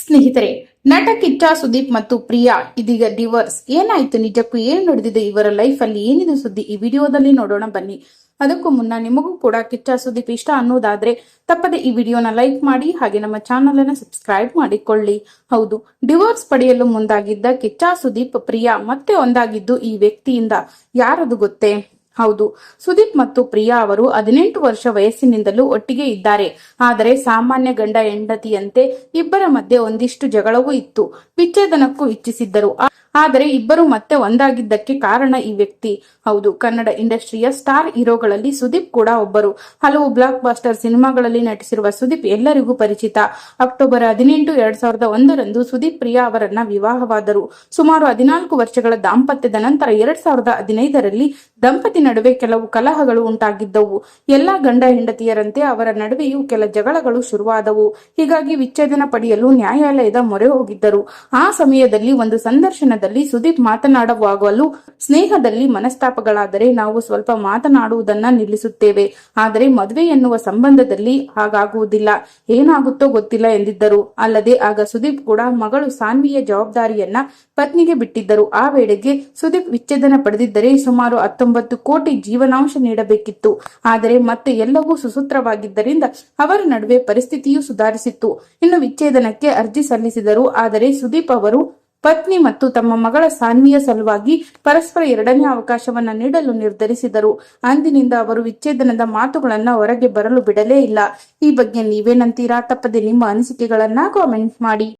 ಸ್ನೇಹಿತರೆ, ನಟ ಕಿಚ್ಚ ಸುದೀಪ್ ಮತ್ತು ಪ್ರಿಯಾ ಇದೀಗ ಡಿವೋರ್ಸ್ ಏನಾಯ್ತು? ನಿಜಕ್ಕೂ ಏನು ನಡೆದಿದೆ? ಇವರ ಲೈಫ್ ಅಲ್ಲಿ ಏನಿದೆ ಸುದ್ದಿ? ಈ ವಿಡಿಯೋದಲ್ಲಿ ನೋಡೋಣ, ಬನ್ನಿ. ಅದಕ್ಕೂ ಮುನ್ನ ನಿಮಗೂ ಕೂಡ ಕಿಚ್ಚ ಸುದೀಪ್ ಇಷ್ಟ ಅನ್ನೋದಾದ್ರೆ, ತಪ್ಪದೆ ಈ ವಿಡಿಯೋನ ಲೈಕ್ ಮಾಡಿ, ಹಾಗೆ ನಮ್ಮ ಚಾನಲ್ ಅನ್ನ ಸಬ್ಸ್ಕ್ರೈಬ್ ಮಾಡಿಕೊಳ್ಳಿ. ಹೌದು ಡಿವೋರ್ಸ್ ಪಡೆಯಲು ಮುಂದಾಗಿದ್ದ ಕಿಚ್ಚ ಸುದೀಪ್, ಪ್ರಿಯಾ ಮತ್ತೆ ಒಂದಾಗಿದ್ದು ಈ ವ್ಯಕ್ತಿಯಿಂದ ಯಾರದು ಗೊತ್ತೇ? ಹೌದು. ಸುದೀಪ್ ಮತ್ತು ಪ್ರಿಯಾ ಅವರು ಹದಿನೆಂಟು ವರ್ಷ ವಯಸ್ಸಿನಿಂದಲೂ ಒಟ್ಟಿಗೆ ಇದ್ದಾರೆ. ಆದರೆ ಸಾಮಾನ್ಯ ಗಂಡ ಹೆಂಡತಿಯಂತೆ ಇಬ್ಬರ ಮಧ್ಯೆ ಒಂದಿಷ್ಟು ಜಗಳವೂ ಇತ್ತು. ವಿಚ್ಛೇದನಕ್ಕೂ ಇಚ್ಛಿಸಿದ್ದರು. ಆದರೆ ಇಬ್ಬರು ಮತ್ತೆ ಒಂದಾಗಿದ್ದಕ್ಕೆ ಕಾರಣ ಈ ವ್ಯಕ್ತಿ. ಹೌದು, ಕನ್ನಡ ಇಂಡಸ್ಟ್ರಿಯ ಸ್ಟಾರ್ ಹೀರೋಗಳಲ್ಲಿ ಸುದೀಪ್ ಕೂಡ ಒಬ್ಬರು. ಹಲವು ಬ್ಲಾಕ್ ಬಾಸ್ಟರ್ ಸಿನಿಮಾಗಳಲ್ಲಿ ನಟಿಸಿರುವ ಸುದೀಪ್ ಎಲ್ಲರಿಗೂ ಪರಿಚಿತ. ಅಕ್ಟೋಬರ್ ಹದಿನೆಂಟು, ಎರಡ್ ಸಾವಿರದ ಒಂದರಂದು ಸುದೀಪ್ ಪ್ರಿಯಾ ಅವರನ್ನ ವಿವಾಹವಾದರು. ಸುಮಾರು ಹದಿನಾಲ್ಕು ವರ್ಷಗಳ ದಾಂಪತ್ಯದ ನಂತರ ಎರಡ್ ಸಾವಿರದ ಹದಿನೈದರಲ್ಲಿ ದಂಪತಿ ನಡುವೆ ಕೆಲವು ಕಲಹಗಳು ಉಂಟಾಗಿದ್ದವು. ಎಲ್ಲಾ ಗಂಡ ಹೆಂಡತಿಯರಂತೆ ಅವರ ನಡುವೆಯೂ ಕೆಲ ಜಗಳಗಳು ಶುರುವಾದವು. ಹೀಗಾಗಿ ವಿಚ್ಛೇದನ ಪಡೆಯಲು ನ್ಯಾಯಾಲಯದ ಮೊರೆ ಹೋಗಿದ್ದರು. ಆ ಸಮಯದಲ್ಲಿ ಒಂದು ಸಂದರ್ಶನದಲ್ಲಿ ಸುದೀಪ್ ಮಾತನಾಡುವಾಗಲೂ ಸ್ನೇಹದಲ್ಲಿ ಮನಸ್ತಾಪಗಳಾದರೆ ನಾವು ಸ್ವಲ್ಪ ಮಾತನಾಡುವುದನ್ನ ನಿಲ್ಲಿಸುತ್ತೇವೆ. ಆದರೆ ಮದುವೆ ಎನ್ನುವ ಸಂಬಂಧದಲ್ಲಿ ಹಾಗಾಗುವುದಿಲ್ಲ. ಏನಾಗುತ್ತೋ ಗೊತ್ತಿಲ್ಲ ಎಂದಿದ್ದರು. ಅಲ್ಲದೆ ಆಗ ಸುದೀಪ್ ಕೂಡ ಮಗಳು ಸಾನ್ವಿಯ ಜವಾಬ್ದಾರಿಯನ್ನ ಪತ್ನಿಗೆ ಬಿಟ್ಟಿದ್ದರು. ಆ ವೇಳೆಗೆ ಸುದೀಪ್ ವಿಚ್ಛೇದನ ಪಡೆದಿದ್ದರೆ ಸುಮಾರು ಹತ್ತೊಂಬತ್ತು ಕೋಟಿ ಜೀವನಾಂಶ ನೀಡಬೇಕಿತ್ತು. ಆದರೆ ಮತ್ತೆ ಎಲ್ಲವೂ ಸುಸೂತ್ರವಾಗಿದ್ದರಿಂದ ಅವರ ನಡುವೆ ಪರಿಸ್ಥಿತಿಯೂ ಸುಧಾರಿಸಿತ್ತು. ಇನ್ನು ವಿಚ್ಛೇದನಕ್ಕೆ ಅರ್ಜಿ ಸಲ್ಲಿಸಿದರು. ಆದರೆ ಸುದೀಪ್ ಅವರು ಪತ್ನಿ ಮತ್ತು ತಮ್ಮ ಮಗಳ ಸಾನ್ವಿಯ ಸಲುವಾಗಿ ಪರಸ್ಪರ ಎರಡನೇ ಅವಕಾಶವನ್ನ ನೀಡಲು ನಿರ್ಧರಿಸಿದರು. ಅಂದಿನಿಂದ ಅವರು ವಿಚ್ಛೇದನದ ಮಾತುಗಳನ್ನ ಹೊರಗೆ ಬರಲು ಬಿಡಲೇ ಇಲ್ಲ. ಈ ಬಗ್ಗೆ ನೀವೇನಂತೀರಾ? ತಪ್ಪದೆ ನಿಮ್ಮ ಅನಿಸಿಕೆಗಳನ್ನ ಕಾಮೆಂಟ್ ಮಾಡಿ.